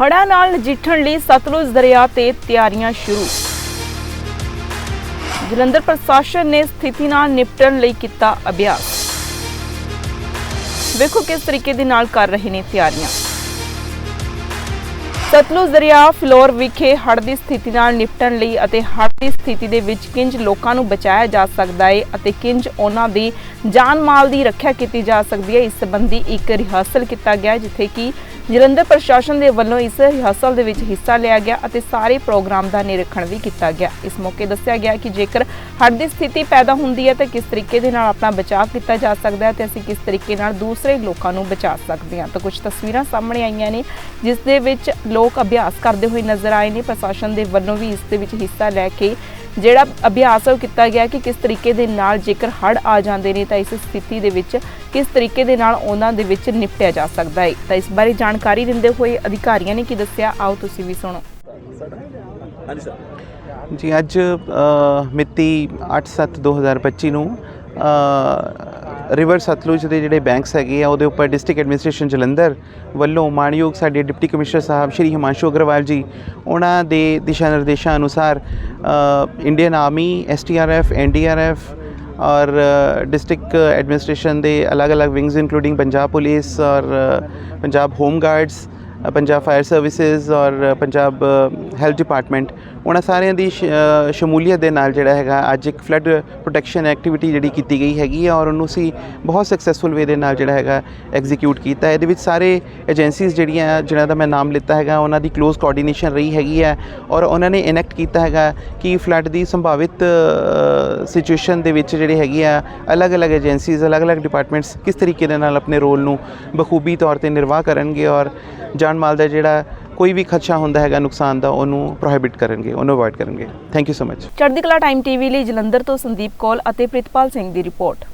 ਹੜ੍ਹਾਂ ਨਾਲ ਨਜਿੱਠਣ ਲਈ ਸਤਲੁਜ ਦਰਿਆ ਤੇ ਤਿਆਰੀਆਂ ਸ਼ੁਰੂ। ਜਲੰਧਰ ਪ੍ਰਸ਼ਾਸਨ ਨੇ ਸਥਿਤੀ ਨਾਲ ਨਿਪਟਣ ਲਈ ਕੀਤਾ ਅਭਿਆਸ। ਵੇਖੋ ਕਿਸ ਤਰੀਕੇ ਦੇ ਨਾਲ ਕਰ ਰਹੇ ਨੇ ਤਿਆਰੀਆਂ। ਸਤਲੁਜ ਦਰਿਆ ਫਲੋਰ ਵਿਖੇ ਹੜ੍ਹ ਦੀ ਸਥਿਤੀ ਨਾਲ ਨਿਪਟਣ ਲਈ ਅਤੇ ਹੜ੍ਹ ਦੀ ਸਥਿਤੀ ਦੇ ਵਿੱਚ ਕਿੰਜ ਲੋਕਾਂ ਨੂੰ ਬਚਾਇਆ ਜਾ ਸਕਦਾ ਹੈ ਅਤੇ ਕਿੰਜ ਉਹਨਾਂ ਦੀ ਜਾਨ ਮਾਲ ਦੀ ਰੱਖਿਆ ਕੀਤੀ ਜਾ ਸਕਦੀ ਹੈ, ਇਸ ਸੰਬੰਧੀ ਇੱਕ ਰਿਹਰਸਲ ਕੀਤਾ ਗਿਆ ਜਿੱਥੇ ਕਿ ਜਲੰਧਰ ਪ੍ਰਸ਼ਾਸਨ ਦੇ ਵੱਲੋਂ ਇਸ ਰਿਹਰਸਲ ਦੇ ਵਿੱਚ ਹਿੱਸਾ ਲਿਆ ਗਿਆ ਅਤੇ ਸਾਰੇ ਪ੍ਰੋਗਰਾਮ ਦਾ ਨਿਰੀਖਣ ਵੀ ਕੀਤਾ ਗਿਆ। ਇਸ ਮੌਕੇ ਦੱਸਿਆ ਗਿਆ ਕਿ ਜੇਕਰ ਹੜ੍ਹ ਦੀ ਸਥਿਤੀ ਪੈਦਾ ਹੁੰਦੀ ਹੈ, ਤਾਂ ਕਿਸ ਤਰੀਕੇ ਦੇ ਨਾਲ ਆਪਣਾ ਬਚਾਅ ਕੀਤਾ ਜਾ ਸਕਦਾ ਹੈ ਤੇ ਅਸੀਂ ਕਿਸ ਤਰੀਕੇ ਨਾਲ ਦੂਸਰੇ ਲੋਕਾਂ ਨੂੰ ਬਚਾ ਸਕਦੇ ਹਾਂ? ਤਾਂ ਕੁਝ ਤਸਵੀਰਾਂ ਸਾਹਮਣੇ ਆਈਆਂ ਨੇ, ਜਿਸ ਦੇ ਵਿੱਚ ਲੋਕ ਅਭਿਆਸ ਕਰਦੇ ਹੋਏ ਨਜ਼ਰ ਆਏ ਨੇ। ਪ੍ਰਸ਼ਾਸਨ ਦੇ ਵੱਲੋਂ ਵੀ ਇਸ ਦੇ ਵਿੱਚ ਹਿੱਸਾ ਲੈ ਕੇ ਜਿਹੜਾ ਅਭਿਆਸ ਉਹ ਕੀਤਾ ਗਿਆ ਕਿ ਕਿਸ ਤਰੀਕੇ ਦੇ ਨਾਲ ਜੇਕਰ ਹੜ੍ਹ ਆ ਜਾਂਦੇ ਨੇ ਤਾਂ ਇਸ ਸਥਿਤੀ ਦੇ ਵਿੱਚ ਕਿਸ ਤਰੀਕੇ ਦੇ ਨਾਲ ਉਹਨਾਂ ਦੇ ਵਿੱਚ ਨਿਪਟਿਆ ਜਾ ਸਕਦਾ ਹੈ। ਤਾਂ ਇਸ ਬਾਰੇ ਜਾਣਕਾਰੀ ਦਿੰਦੇ ਹੋਏ ਅਧਿਕਾਰੀਆਂ ਨੇ ਕੀ ਦੱਸਿਆ? ਆਓ ਤੁਸੀਂ ਵੀ ਸੁਣੋ। ਹਾਂਜੀ ਸਰ। ਜੀ ਅੱਜ ਮਿਤੀ 8/7/2025 ਨੂੰ ਰਿਵਰ ਸਤਲੁਜ ਦੇ ਜਿਹੜੇ ਬੈਂਕਸ ਹੈਗੇ ਆ, ਉਹਦੇ ਉੱਪਰ ਡਿਸਟ੍ਰਿਕਟ ਐਡਮਿਨਿਸਟ੍ਰੇਸ਼ਨ ਜਲੰਧਰ ਵੱਲੋਂ ਮਾਣਯੋਗ ਸਾਡੇ ਡਿਪਟੀ ਕਮਿਸ਼ਨਰ ਸਾਹਿਬ ਸ਼੍ਰੀ ਹਿਮਾਂਸ਼ੂ ਅਗਰਵਾਲ ਜੀ, ਉਹਨਾਂ ਦੇ ਦਿਸ਼ਾ ਨਿਰਦੇਸ਼ਾਂ ਅਨੁਸਾਰ ਇੰਡੀਅਨ ਆਰਮੀ ਐਸਟੀਆਰਐਫ ਐਨਡੀਆਰਐਫ ਔਰ ਡਿਸਟ੍ਰਿਕਟ ਐਡਮਿਨਿਸਟ੍ਰੇਸ਼ਨ ਦੇ ਅਲੱਗ-ਅਲੱਗ ਵਿੰਗਸ ਇਨਕਲੂਡਿੰਗ ਪੰਜਾਬ ਪੁਲਿਸ ਔਰ Punjab home guards Punjab fire services ਔਰ ਪੰਜਾਬ ਹੈਲਥ ਡਿਪਾਰਟਮੈਂਟ, ਉਹਨਾਂ ਸਾਰਿਆਂ ਦੀ ਸ਼- ਸ਼ਮੂਲੀਅਤ ਦੇ ਨਾਲ ਜਿਹੜਾ ਹੈਗਾ ਅੱਜ ਇੱਕ ਫਲੱਡ ਪ੍ਰੋਟੈਕਸ਼ਨ ਐਕਟੀਵਿਟੀ ਜਿਹੜੀ ਕੀਤੀ ਗਈ ਹੈਗੀ ਹੈ ਔਰ ਉਹਨੂੰ ਅਸੀਂ ਬਹੁਤ ਸਕਸੈਸਫੁਲ ਵੇ ਦੇ ਨਾਲ ਜਿਹੜਾ ਹੈਗਾ ਐਗਜ਼ੀਕਿਊਟ ਕੀਤਾ। ਇਹਦੇ ਵਿੱਚ ਸਾਰੇ ਏਜੰਸੀਜ਼ ਜਿਹੜੀਆਂ, ਜਿਨ੍ਹਾਂ ਦਾ ਮੈਂ ਨਾਮ ਲਿੱਤਾ ਹੈਗਾ, ਉਹਨਾਂ ਦੀ ਕਲੋਜ਼ ਕੋਆਰਡੀਨੇਸ਼ਨ ਰਹੀ ਹੈਗੀ ਹੈ ਔਰ ਉਹਨਾਂ ਨੇ ਇਨੈਕਟ ਕੀਤਾ ਹੈਗਾ ਕਿ ਫਲੱਡ ਦੀ ਸੰਭਾਵਿਤ ਸਿਚੁਏਸ਼ਨ ਦੇ ਵਿੱਚ ਜਿਹੜੇ ਹੈਗੀ ਆ ਅਲੱਗ-ਅਲੱਗ ਏਜੰਸੀਜ਼ ਅਲੱਗ-ਅਲੱਗ ਡਿਪਾਰਟਮੈਂਟਸ ਕਿਸ ਤਰੀਕੇ ਦੇ ਨਾਲ ਆਪਣੇ ਰੋਲ ਨੂੰ ਬਖੂਬੀ ਤੌਰ ਤੇ ਨਿਰਵਾਹ ਕਰਨਗੇ ਔਰ ਜਾਣ ਜਾਨ ਮਾਲ ਦਾ ਜਿਹੜਾ ਕੋਈ ਵੀ ਖਦਸ਼ਾ ਹੁੰਦਾ ਹੈਗਾ ਨੁਕਸਾਨ ਦਾ, ਉਹਨੂੰ ਪ੍ਰੋਹਿਬਿਟ ਕਰਨਗੇ, ਉਹਨੂੰ ਅਵੋਇਡ ਕਰਨਗੇ। ਥੈਂਕ ਯੂ ਸੋ ਮਚ ਚੜ੍ਹਦੀ ਕਲਾ ਟਾਈਮ ਟੀਵੀ ਲਈ ਜਲੰਧਰ ਤੋਂ ਸੰਦੀਪ ਕੌਲ ਅਤੇ ਪ੍ਰਿਤਪਾਲ ਸਿੰਘ ਦੀ ਰਿਪੋਰਟ।